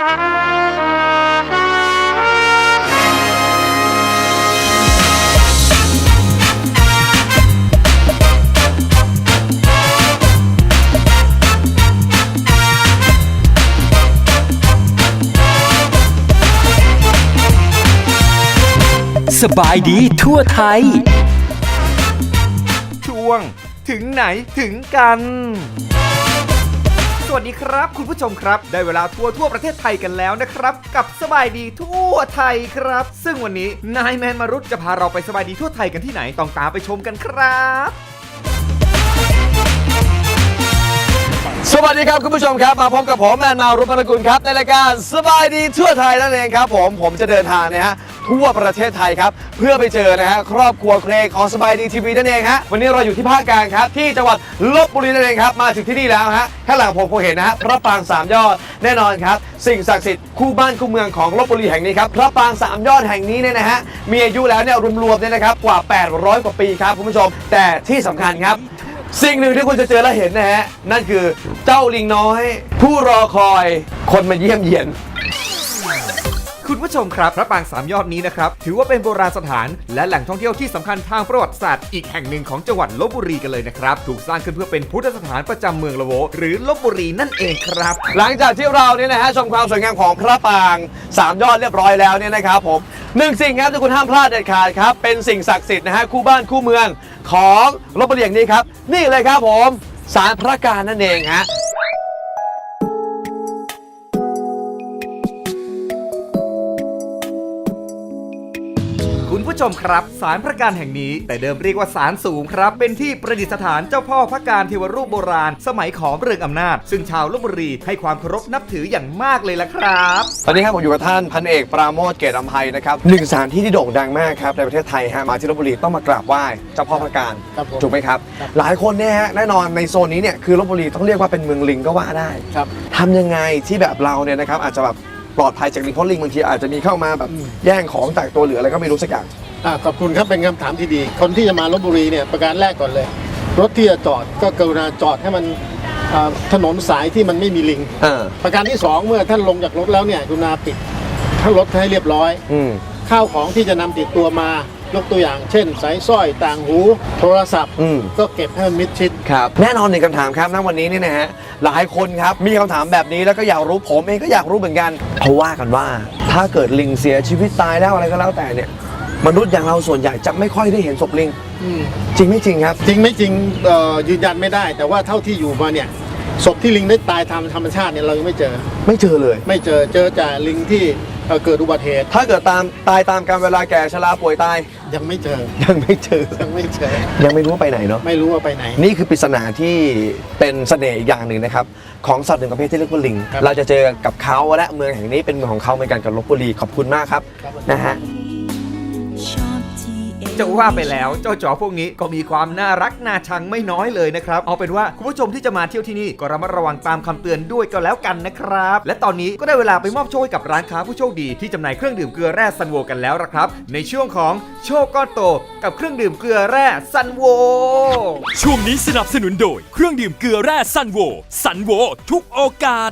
สบายดีทั่วไทย ช่วงถึงไหนถึงกัน สวัสดีครับ คุณผู้ชมครับ ได้เวลาทัวร์ทั่วประเทศไทยกันแล้วนะครับ กับสบายดีทั่วไทยครับ ซึ่งวันนี้นายแมนมารุตจะพาเราไปสบายดีทั่วไทยกันที่ไหนต้องตามไปชมกันครับ สวัสดีครับคุณผู้ชมครับ มาพบกับผมแมนมารุพนกุลครับในรายการสบายดีทั่วไทยนั่นเองครับ ผมผมจะเดินทางนะฮะ ทั่วประเทศไทยครับ เพื่อไปเจอนะฮะครอบครัวเครของสบายดีทีวีนั่นเองฮะวันนี้เราอยู่ที่ภาคกลางครับ ที่จังหวัดลบบุรีนั่นเองครับ มาถึงที่นี่แล้วฮะข้างหลังผมคงเห็นนะฮะพระปรางสามยอดแน่นอนครับ สิ่งศักดิ์สิทธิ์คู่บ้านคู่เมืองของลบบุรีแห่งนี้ครับพระปรางสามยอดแห่งนี้เนี่ยนะฮะมีอายุแล้วเนี่ยรวมๆเนี่ยนะครับกว่า 800 กว่าปีครับคุณผู้ชม แต่ที่สำคัญครับสิ่งหนึ่งที่คุณจะเจอและเห็นนะฮะ นั่นคือเจ้าลิงน้อย ผู้รอคอยคนมาเยี่ยมเยียน คุณผู้ชมครับ พระปรางสามยอดนี้นะครับ ถือว่าเป็นโบราณสถาน และแหล่งท่องเที่ยวที่สำคัญทางประวัติศาสตร์อีกแห่งหนึ่งของจังหวัดลบบุรีกันเลยนะครับ ถูกสร้างขึ้นเพื่อเป็นพุทธสถานประจำเมืองละโว หรือลบบุรีนั่นเองครับ หลังจากที่เราเนี่ยนะฮะชมความสวยงามของพระปรางสามยอดเรียบร้อยแล้วเนี่ยนะครับผมหนึ่งสิ่งครับที่คุณห้ามพลาดเด็ดขาดครับเป็นสิ่งศักดิ์สิทธิ์นะฮะคู่บ้านคู่เมืองของลบบุรีแห่งนี้ครับ นี่เลยครับผมศาลพระการนั่นเองฮะ ชมครับศาลพระการแห่งนี้ แต่เดิมเรียกว่าศาลสูงครับ เป็นที่ประดิษฐานเจ้าพ่อพระการเทวรูปโบราณ สมัยของเรืองอำนาจ ซึ่งชาวลบบุรีให้ความเคารพนับถืออย่างมากเลยล่ะครับ ตอนนี้ครับผมอยู่กับท่านพันเอกปราโมทเกตอัมภัยนะครับหนึ่งสถานที่ที่โด่งดังมากครับในประเทศไทยฮะมาที่ลบบุรีต้องมากราบไหว้เจ้าพ่อพระการครับผม ถูกไหมครับ หลายคนเนี่ยฮะแน่นอนในโซนนี้เนี่ยคือลบบุรีต้องเรียกว่าเป็นเมืองลิงก็ว่าได้ ครับ ทำยังไงที่แบบเราเนี่ยนะครับอาจจะแบบปลอดภัยจากลิงเพราะลิงบางทีอาจจะมีเข้ามาแบบแย่งของจากตัวเหลืออะไรก็ไม่รู้สักอย่าง อ่าขอบคุณครับเป็นคำถามที่ดี คนที่จะมาลบบุรีเนี่ยประการแรกก่อนเลย รถที่จะจอดก็กรุณาจอดให้มันอ่าถนนสายที่มันไม่มีลิง เออ ประการที่สองเมื่อท่านลงจากรถแล้วเนี่ยกรุณาปิดทั้งรถให้เรียบร้อย อืม ข้าวของที่จะนำติดตัวมายกตัวอย่าง เช่น สายสร้อยต่างหู โทรศัพท์อืม ก็เก็บให้มันมิดชิด ครับแน่นอนหนึ่งคำถามครับณวันนี้เนี่ยนะฮะหลายคนครับมีคำถามแบบนี้แล้วก็อยากรู้ผมเองก็อยากรู้เหมือนกันเขาว่ากันว่า ถ้าเกิดลิงเสียชีวิตตายแล้วอะไรก็แล้วแต่เนี่ย มนุษย์อย่างเราส่วนใหญ่จะไม่ค่อยได้เห็นศพลิง อืมจริงไม่จริงครับ จริงไม่จริงเอ่อยืนยันไม่ได้ แต่ว่าเท่าที่อยู่มาเนี่ยศพที่ลิงได้ตายตามธรรมชาติเนี่ยเรายังไม่เจอ ไม่เจอเลย ไม่เจอเจอแต่ลิงที่เอ่อเกิดอุบัติเหตุถ้าเกิดตามตายตามการเวลาแก่ชราป่วยตาย ยังไม่เจอยังไม่เจอ ยังไม่เจอ ยังไม่รู้ว่าไปไหนเนาะ ไม่รู้ว่าไปไหน นี่คือปริศนาที่เป็นเสน่ห์อีกอย่างหนึ่งนะครับ ของสัตว์หนึ่งประเภทที่เรียกว่าลิง ครับ เราจะเจอกับเขาและเมืองแห่งนี้เป็นเมืองของเขาเหมือนกันกับลบบุรีขอบคุณมากครับ ครับ นะฮะ จะว่าไปแล้วเจ้าจ๋อพวกนี้ก็มีความน่ารักน่าชังไม่น้อยเลยนะครับ เอาเป็นว่าคุณผู้ชมที่จะมาเที่ยวที่นี่ก็ระมัดระวังตามคำเตือนด้วยก็แล้วกันนะครับ และตอนนี้ก็ได้เวลาไปมอบโชคให้กับร้านค้าผู้โชคดีที่จำหน่ายเครื่องดื่มเกลือแร่ซันโวกันแล้วละครับ ในช่วงของโชคก้อนโต กับเครื่องดื่มเกลือแร่ซันโวช่วงนี้สนับสนุนโดย เครื่องดื่มเกลือแร่ซันโวซันโวทุกโอกาส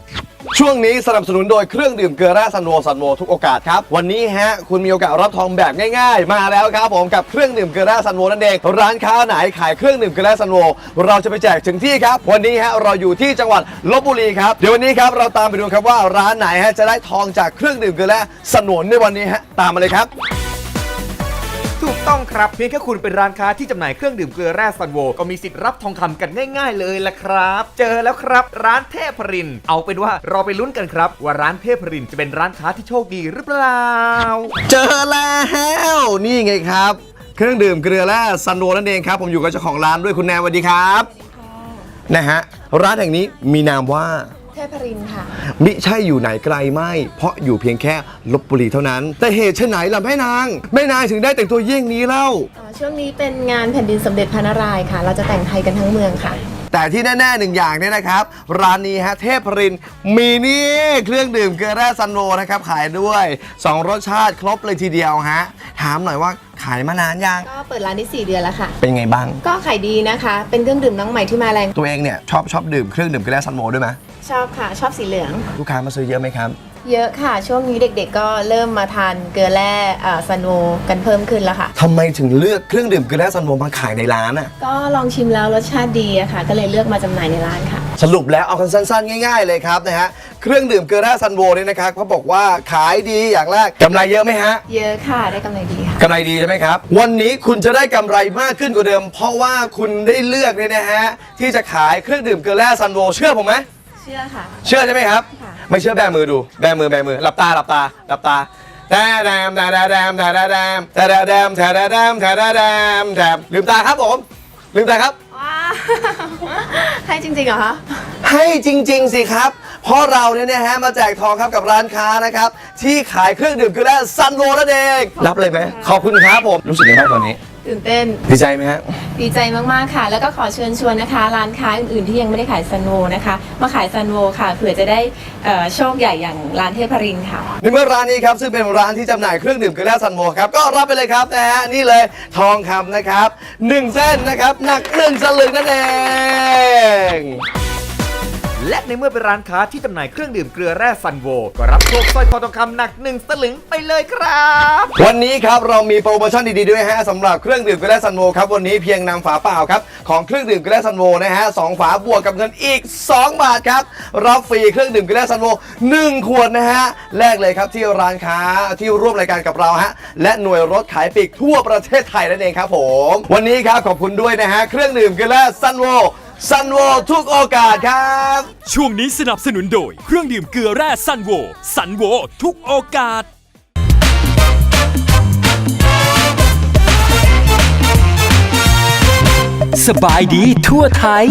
ช่วงนี้สนับสนุนโดยเครื่องดื่มเกลือแร่ซันโวซันโวทุกโอกาสครับ วันนี้ฮะ คุณมีโอกาสรับทองแบบง่ายๆ มาแล้วครับผมกับเครื่องดื่มเกลือแร่ซันโวนั่นเอง ร้านค้าไหนขายเครื่องดื่มเกลือแร่ซันโวเราจะไปแจกถึงที่ครับ วันนี้ฮะเราอยู่ที่จังหวัดลบบุรีครับ เดี๋ยววันนี้ครับเราตามไปดูครับว่าร้านไหนฮะจะได้ทองจากเครื่องดื่มเกลือแร่ซันโวในวันนี้ฮะตามมาเลยครับ ถูกต้องครับ เพียงแค่คุณเป็นร้านค้าที่จำหน่ายเครื่องดื่มเกลือแร่ซันโว ก็มีสิทธิ์รับทองคำกันง่าย ๆ เลยละครับ เจอแล้วครับ ร้านเทพรินทร์เอาเป็นว่าเราไปลุ้นกันครับ ว่าร้านเทพรินทร์จะเป็นร้านค้าที่โชคดีหรือเปล่า เจอแล้วนี่ไงครับ เครื่องดื่มเกลือแร่ซันโวนั่นเองครับ ผมอยู่กับเจ้าของร้านด้วยคุณแนนสวัสดีครับนะฮะร้านแห่งนี้มีนามว่า เทพรินทร์ค่ะ มิใช่อยู่ไหนไกลไม่ เพราะอยู่เพียงแค่ลบบุรีเท่านั้น แต่เหตุไฉนล่ะแม่นาง แม่นางถึงได้แต่งตัวเยี่ยงนี้เล่า อ่าช่วงนี้เป็นงานแผ่นดินสมเด็จพระนารายณ์ค่ะ เราจะแต่งไทยกันทั้งเมืองค่ะ แต่ที่แน่ๆหนึ่งอย่างเนี่ยนะครับ ร้านนี้ฮะเทพรินทร์มีนี่เครื่องดื่มเกลือแร่ซันโวนะครับขายด้วยสองรสชาติครบเลยทีเดียวฮะถามหน่อยว่าขายมานานยังก็เปิดร้านได้4เดือนแล้วค่ะ เป็นไงบ้าง ก็ขายดีนะคะ เป็นเครื่องดื่มน้องใหม่ที่มาแรง ตัวเองเนี่ยชอบชอบดื่มเครื่องดื่มเกลือแร่ซันโวด้วยไหมชอบค่ะ ชอบสีเหลือง ลูกค้ามาซื้อเยอะไหมครับเยอะค่ะ ช่วงนี้เด็กๆ ก็เริ่มมาทานเกลือแร่ซันโวกันเพิ่มขึ้นแล้วค่ะ ทำไมถึงเลือกเครื่องดื่มเกลือแร่ซันโวมาขายในร้านอะก็ลองชิมแล้วรสชาติดีอะค่ะ ก็เลยเลือกมาจำหน่ายในร้านค่ะ สรุปแล้วเอากันสั้นๆ ง่ายๆเลยครับนะฮะ เครื่องดื่มเกลือแร่ซันโวเนี่ยนะครับเขาบอกว่าขายดีอย่างแรกกำไรเยอะไหมฮะเยอะค่ะได้กำไรดีค่ะ กำไรดีใช่ไหมครับ วันนี้คุณจะได้กำไรมากขึ้นกว่าเดิม เพราะว่าคุณได้เลือกเนี่ยนะฮะที่จะขายเครื่องดื่มเกลือแร่ซันโวเชื่อผมไหมเชื่อค่ะ เชื่อใช่ไหมครับ ค่ะ ไม่เชื่อแบมือดู แบมือแบมือหลับตาหลับตาหลับตาแดมแดมแดมแดมแดมแดมแดมแดมแดมแดมแดมแดมแดมแดมลืมตาครับผมลืมตาครับ ว้าให้จริงๆเหรอคะ ให้จริง ๆ สิครับ เพราะเราเนี่ยนะฮะมาแจกทองครับกับร้านค้านะครับ ที่ขายเครื่องดื่มเกลือแร่ซันโวนั่นเอง รับเลยไหมขอบคุณครับผม รู้สึกยังไงบ้างตอนนี้ ตื่นเต้น ดีใจไหมฮะ ดีใจมาก ๆ ค่ะ แล้วก็ขอเชิญชวนนะคะ ร้านค้าอื่น ๆ ที่ยังไม่ได้ขายซันโวนะคะ มาขายซันโวค่ะเผื่อจะได้เอ่อโชคใหญ่อย่างร้านเทพรินทร์ค่ะ ในเมื่อร้านนี้ครับ ซึ่งเป็นร้านที่จำหน่ายเครื่องดื่มเกลือแร่ซันโวครับ ก็รับไปเลยครับนะฮะ นี่เลยทองคำนะครับหนึ่งเส้นนะครับ หนักหนึ่งสลึงนั่นเอง และในเมื่อเป็นร้านค้าที่จำหน่ายเครื่องดื่มเกลือแร่ซันโว ก็รับโชคสร้อยคอทองคำหนักหนึ่งสลึงไปเลยครับ วันนี้ครับเรามีโปรโมชั่นดีๆด้วยฮะสำหรับเครื่องดื่มเกลือแร่ซันโวครับวันนี้เพียงนำฝาเปล่าครับของเครื่องดื่มเกลือแร่ซันโวนะฮะสองฝาบวกกับเงินอีก 2 บาทครับรับฟรีเครื่องดื่มเกลือแร่ซันโว1ขวดนะฮะแลกเลยครับที่ร้านค้าที่ร่วมรายการกับเราฮะและหน่วยรถขายปลีกทั่วประเทศไทยนั่นเองครับผม วันนี้ครับขอบคุณด้วยนะฮะเครื่องดื่มเกลือแร่ซันโว ซันโวทุกโอกาสครับ ช่วงนี้สนับสนุนโดย เครื่องดื่มเกลือแร่ซันโวซันโวทุกโอกาส สบายดีทั่วไทย